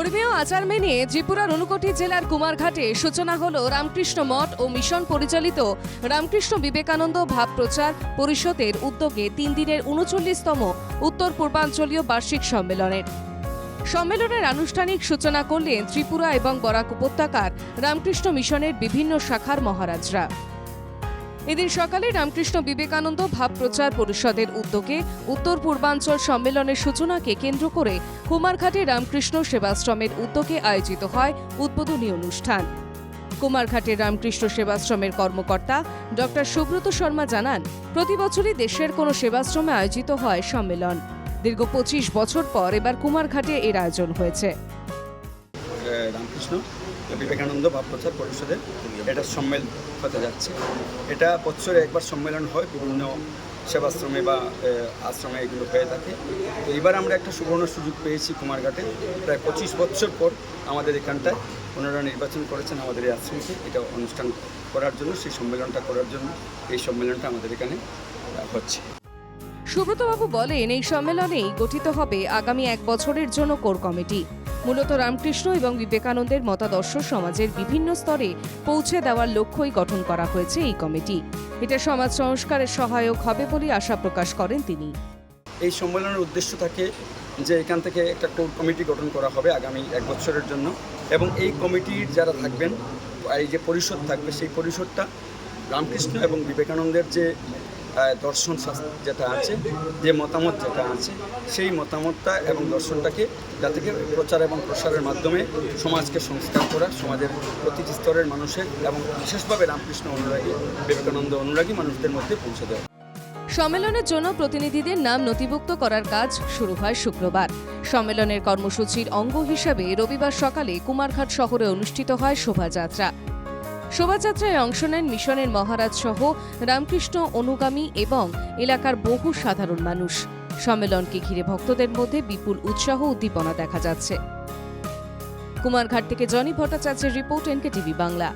ধর্মীয় আচার মেনে ত্রিপুরার ঊনকোটি জেলার কুমারঘাটে সূচনা হল রামকৃষ্ণ মঠ ও মিশন পরিচালিত রামকৃষ্ণ বিবেকানন্দ ভাব প্রচার পরিষদের উদ্যোগে তিন দিনের উনচল্লিশতম উত্তর পূর্বাঞ্চলীয় বার্ষিক সম্মেলনের সম্মেলনের আনুষ্ঠানিক সূচনা করলেন ত্রিপুরা এবং বরাক উপত্যকার রামকৃষ্ণ মিশনের বিভিন্ন শাখার মহারাজরা। এদিন সকালে রামকৃষ্ণ বিবেকানন্দ ভাব প্রচার পরিষদের উদ্যোগে উত্তর পূর্বাঞ্চল সম্মেলনের সূচনাকে কেন্দ্র করে কুমারঘাটে রামকৃষ্ণ সেবাশ্রমের উদ্যোগে আয়োজিত হয় উদ্বোধনী অনুষ্ঠান। কুমারঘাটের রামকৃষ্ণ সেবাশ্রমের কর্মকর্তা ডক্টর সুব্রত শর্মা জানান, প্রতি বছরই দেশের কোনো সেবাশ্রমে আয়োজিত হয় সম্মেলন। দীর্ঘ পঁচিশ বছর পর এবার কুমারঘাটে এর আয়োজন হয়েছে। রামকৃষ্ণ বিবেকানন্দ ভাব প্রচার পরিষদের এটা সম্মেলন হতে যাচ্ছে। এটা বছরে একবার সম্মেলন হয়, বিভিন্ন সেবাশ্রমে বা আশ্রমে এগুলো হয়ে থাকে। তো এবার আমরা একটা সুবর্ণ সুযোগ পেয়েছি কুমারঘাটে। প্রায় পঁচিশ বছর পর আমাদের এখানটায় ওনারা নির্বাচন করেছেন আমাদের এই আশ্রমকে। এটা অনুষ্ঠান করার জন্য, সেই সম্মেলনটা করার জন্য এই সম্মেলনটা আমাদের এখানে হচ্ছে। সুব্রতবাবু বলেন, এই সম্মেলনেই গঠিত হবে আগামী এক বছরের জন্য কোর কমিটি। মূলত রামকৃষ্ণ এবং বিবেকানন্দের মতাদর্শ সমাজের বিভিন্ন স্তরে পৌঁছে দেওয়ার লক্ষ্যই গঠন করা হয়েছে এই কমিটি। এটা সমাজ সংস্কারের সহায়ক হবে বলে আশা প্রকাশ করেন তিনি। এই সম্মেলনের উদ্দেশ্য থাকে যে এখান থেকে একটা কোর কমিটি গঠন করা হবে আগামী এক বছরের জন্য এবং এই কমিটির যারা থাকবেন, এই যে পরিষদ থাকবে, সেই পরিষদটা রামকৃষ্ণ এবং বিবেকানন্দের যে দর্শন যেটা আছে, যে মতামত যেটা আছে, সেই মতামতটা এবং দর্শনটাকে যাতে প্রচার এবং প্রসারের মাধ্যমে সমাজকে সংস্কার করা, সমাজের প্রতিটি স্তরের মানুষের এবং বিশেষভাবে রামকৃষ্ণ অনুরাগী, বিবেকানন্দ অনুরাগী মানুষদের মধ্যে পৌঁছে দেওয়া। সম্মেলনের জন্য প্রতিনিধিদের নাম নথিভুক্ত করার কাজ শুরু হয় শুক্রবার। সম্মেলনের কর্মসূচির অঙ্গ হিসাবে রবিবার সকালে কুমারঘাট শহরে অনুষ্ঠিত হয় শোভাযাত্রা। শোভাযাত্রায় অংশ নেন মিশনের মহারাজ সহ রামকৃষ্ণ অনুগামী এবং এলাকার বহু সাধারণ মানুষ। সম্মেলনকে ঘিরে ভক্তদের মধ্যে বিপুল উৎসাহ উদ্দীপনা দেখা যাচ্ছে। কুমারঘাট থেকে জনি ভট্টাচার্যের রিপোর্ট এনকে টিভি বাংলা।